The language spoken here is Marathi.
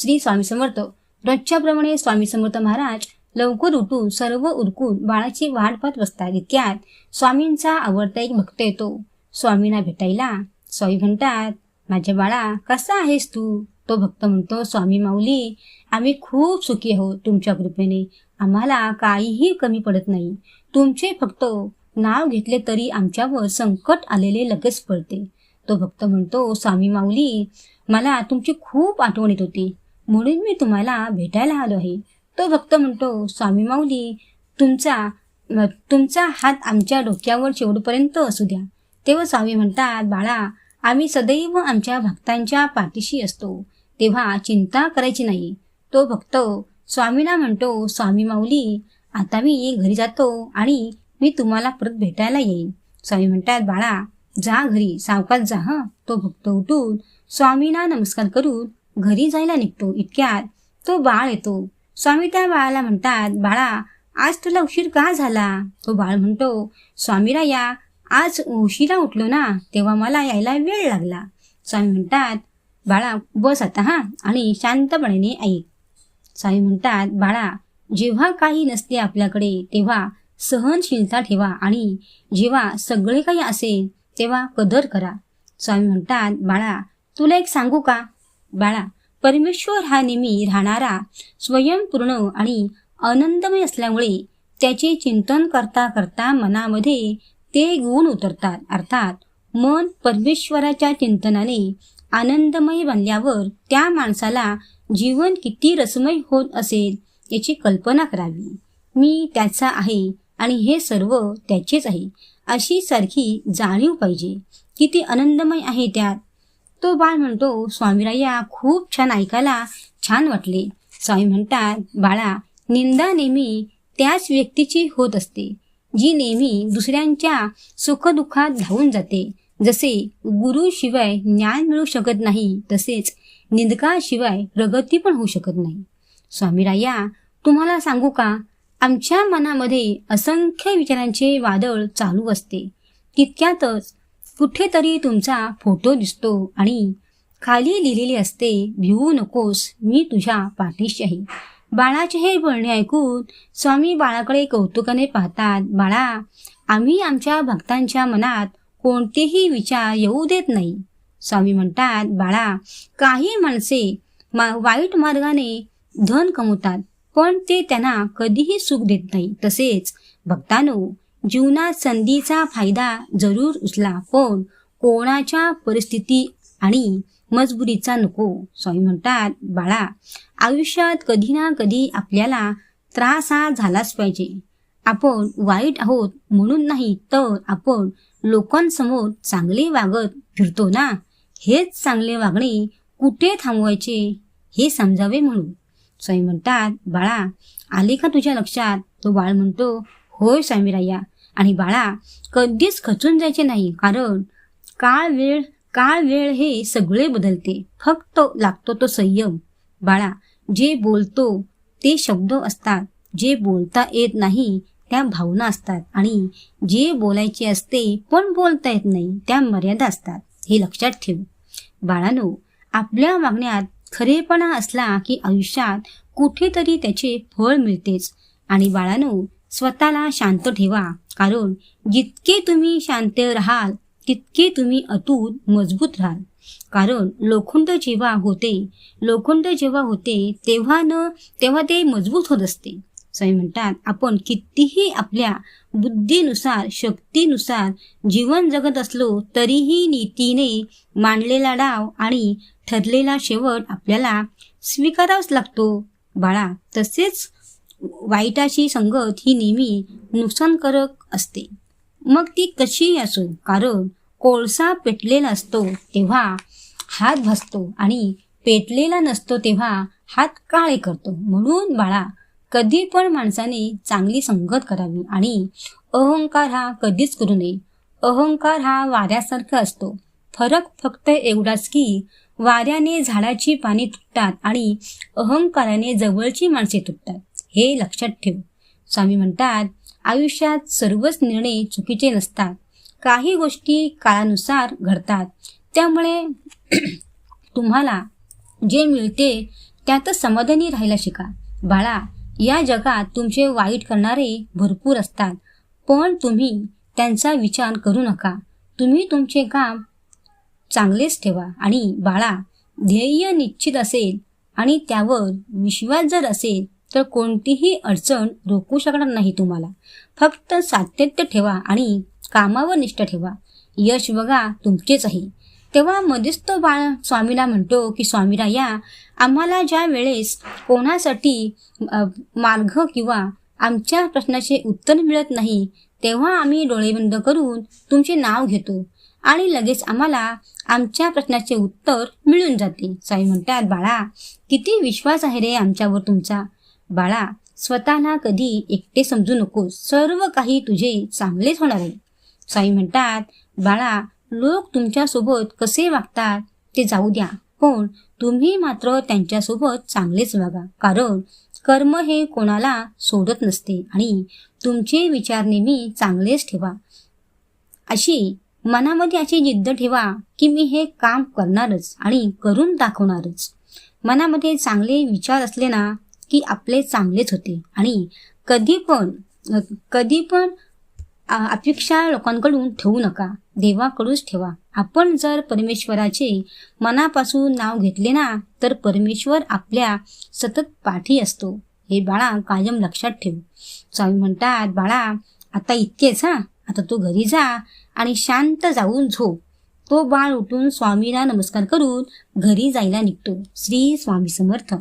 श्री स्वामी समर्थ. रोजच्याप्रमाणे स्वामी समर्थ महाराज लवकर उठून सर्व उरकून बाळाची वाट पाहत बसतात. इतक्यात स्वामींचा आवडता एक भक्त येतो. स्वामींना भेटायला स्वामी म्हणतात माझ्या बाळा कसा आहेस तू? तो भक्त म्हणतो स्वामी माऊली आम्ही खूप सुखी आहोत तुमच्या कृपेने. आम्हाला काहीही कमी पडत नाही. तुमचे फक्त नाव घेतले तरी आमच्यावर संकट आलेले लगेच पडते. तो भक्त म्हणतो स्वामी माऊली मला तुमची खूप आठवण येत होती. म्हणून मी तुम्हाला भेटायला आलो आहे. तो भक्त म्हणतो स्वामी माऊली तुमचा तुमचा हात आमच्या डोक्यावर शेवटपर्यंत असू द्या. तेव्हा स्वामी म्हणतात बाळा आम्ही सदैव आमच्या भक्तांच्या पाठीशी असतो. तेव्हा चिंता करायची नाही. तो भक्त स्वामीला म्हणतो स्वामी माऊली आता मी घरी जातो आणि मी तुम्हाला परत भेटायला येईन. स्वामी म्हणतात बाळा जा घरी सावकाश जा हं. तो भक्त उठून स्वामींना नमस्कार करून घरी जायला निघतो इतक्यात. तो बाळ येतो. स्वामी त्या बाळाला म्हणतात बाळा आज तुला उशीर का झाला? तो बाळ म्हणतो स्वामीराया आज उशिरा उठलो ना तेव्हा मला यायला वेळ लागला. स्वामी म्हणतात बाळा बस आता हा आणि शांतपणे ऐक स्वामी म्हणतात बाळा जेव्हा काही नसते आपल्याकडे तेव्हा सहनशीलता ठेवा आणि जेव्हा सगळे काही असेल तेव्हा कदर करा. स्वामी म्हणतात बाळा तुला एक सांगू का? बाळा परमेश्वर हा नेहमी राहणारा स्वयंपूर्ण आणि आनंदमय असल्यामुळे त्याचे चिंतन करता करता मनामध्ये ते गुण उतरतात. अर्थात मन परमेश्वराच्या चिंतनाने आनंदमय बनल्यावर त्या माणसाला जीवन किती रसमय होत असेल याची कल्पना करावी. मी त्याचा आहे आणि हे सर्व त्याचेच आहे. अशी सारखी जाणीव पाहिजे. किती आनंदमय आहे त्यात. तो बाळ म्हणतो स्वामीराया खूप छान ऐकायला छान वाटले. स्वामी म्हणतात बाळा निंदा नेहमी त्याच व्यक्तीची होत असते जी नेहमी दुसऱ्यांच्या सुखदुःखात धावून जाते. जसे गुरुशिवाय ज्ञान मिळू शकत नाही तसेच निंदकाशिवाय प्रगती पण होऊ शकत नाही. स्वामीराया तुम्हाला सांगू का? आमच्या मनामध्ये असंख्य विचारांचे वादळ चालू असते. तितक्यातच कुठेतरी तुमचा फोटो दिसतो आणि खाली लिहिलेले असते भिवू नकोस मी तुझ्या पाठीशी आहे. बाळाचे हे बोलणे ऐकून स्वामी बाळाकडे कौतुकाने पाहतात बाळा आम्ही आमच्या भक्तांच्या मनात कोणतेही विचार येऊ देत नाही. स्वामी म्हणतात बाळा काही माणसे मा वाईट मार्गाने धन कमवतात पण ते त्यांना कधीही सुख देत नाही. तसेच भक्तानो जीवनात संधीचा फायदा जरूर उचला पण कोणाच्या परिस्थिती आणि मजबुरीचा नको. स्वामी म्हणतात बाळा आयुष्यात कधी ना कधी आपल्याला त्रास हा झालाच पाहिजे. आपण वाईट आहोत म्हणून नाही तर आपण लोकांसमोर चांगले वागत फिरतो ना? हेच चांगले वागणे कुठे थांबवायचे हे समजावे म्हणून. स्वामी म्हणतात बाळा आले का तुझ्या लक्षात? तो बाळ म्हणतो होय स्वामीराया आणि बाळा कधीच खचून जायचे नाही कारण काळ वेळ काळ वेळ हे सगळे बदलते. फक्त लागतो तो संयम. बाळा जे बोलतो ते शब्द असतात. जे बोलता येत नाही त्या भावना असतात. आणि जे बोलायचे असते पण बोलता येत नाही त्या मर्यादा असतात. हे लक्षात ठेव. बाळानो आपल्या वागण्यात खरेपणा असला की आयुष्यात कुठेतरी त्याचे फळ मिळतेच. आणि बाळानो स्वतःला शांत ठेवा. कारण जितके तुम्ही शांत राहाल तितके तुम्ही अतूट मजबूत राहाल. कारण लोखंड जेव्हा होते लोखंड जेव्हा होते तेव्हा न तेव्हा ते मजबूत होत असते. स्वामी म्हणतात आपण कितीही आपल्या बुद्धीनुसार शक्तीनुसार जीवन जगत असलो तरीही नीतीने मांडलेला डाव आणि ठरलेला शेवट आपल्याला स्वीकारावाच लागतो. बाळा तसेच वाईटाची संगत ही नेहमी नुकसानकारक असते. मग ती कशी असो कारण कोळसा पेटलेला असतो तेव्हा हात भासतो आणि पेटलेला नसतो तेव्हा हात काळे करतो. म्हणून बाळा कधी पण माणसाने चांगली संगत करावी आणि अहंकार हा कधीच करू नये. अहंकार हा वाऱ्यासारखा असतो. फरक फक्त एवढाच की वाऱ्याने झाडाची पाने तुटतात आणि अहंकाराने जवळची माणसे तुटतात. हे लक्षात ठेव. स्वामी म्हणतात आयुष्यात सर्वच निर्णय चुकीचे नसतात. काही गोष्टी काळानुसार घडतात. त्यामुळे तुम्हाला जे मिळते त्यातच समाधानी राहायला शिका. बाळा या जगात तुमचे वाईट करणारे भरपूर असतात पण तुम्ही त्यांचा विचार करू नका. तुम्ही तुमचे काम चांगलेच ठेवा आणि बाळा ध्येय निश्चित असेल आणि त्यावर विश्वास जर असेल तर कोणतीही अडचण रोखू शकणार नाही तुम्हाला. फक्त सातत्य ठेवा आणि कामावर निष्ठ ठेवा. यश बघा तुमचेच आहे. तेव्हा मध्येच तो बाळ स्वामीला म्हणतो की स्वामीला या. आम्हाला ज्या वेळेस कोणासाठी मार्ग किंवा आमच्या प्रश्नाचे उत्तर मिळत नाही तेव्हा आम्ही डोळे बंद करून तुमचे नाव घेतो आणि लगेच आम्हाला आमच्या प्रश्नाचे उत्तर मिळून जाते. स्वामी म्हणतात बाळा किती विश्वास आहे रे आमच्यावर तुमचा. बाळा स्वतःला कधी एकटे समजू नकोस सर्व काही तुझे चांगलेच होणार आहे. साई म्हणतात बाळा लोक तुमच्यासोबत कसे वागतात ते जाऊ द्या. पण तुम्ही मात्र त्यांच्यासोबत चांगलेच वागा. कारण कर्म हे कोणाला सोडत नसते आणि तुमचे विचार नेहमी चांगलेच ठेवा. अशी मनामध्ये अशी जिद्द ठेवा की मी हे काम करणारच आणि करून दाखवणारच. मनामध्ये चांगले विचार असले ना की आपले चांगलेच होते. आणि कधी पण कधी पण अपेक्षा लोकांकडून ठेवू नका. देवाकडूनच ठेवा. आपण जर परमेश्वराचे मनापासून नाव घेतले ना तर परमेश्वर आपल्या सतत पाठी असतो. हे बाळा कायम लक्षात ठेव. स्वामी म्हणतात बाळा आता इतकेच हा. आता तू घरी जा आणि शांत जाऊन झोप तो बाळ उठून स्वामीला नमस्कार करून घरी जायला निघतो. श्री स्वामी समर्थ.